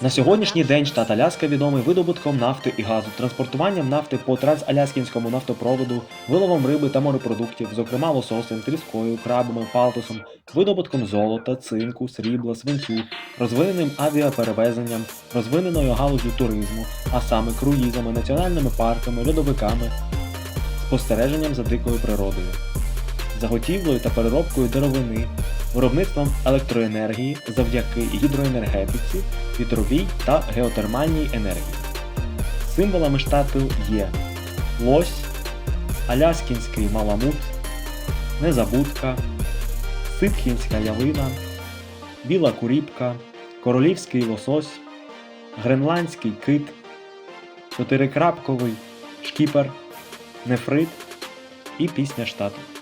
На сьогоднішній день штат Аляска відомий видобутком нафти і газу, транспортуванням нафти по трансаляскінському нафтопроводу, виловом риби та морепродуктів, зокрема лососем, тріскою, крабами, палтусом, видобутком золота, цинку, срібла, свинцю, розвиненим авіаперевезенням, розвиненою галузю туризму, а саме круїзами, національними парками, льодовиками, спостереженням за дикою природою, заготівлею та переробкою деревини, виробництвом електроенергії завдяки гідроенергетиці, вітровій та геотермальній енергії. Символами штату є лось, аляскінський маламут, незабудка, ситхінська ялина, біла куріпка, королівський лосось, гренландський кит, чотирикрапковий шкіпер, нефрит і пісня штату.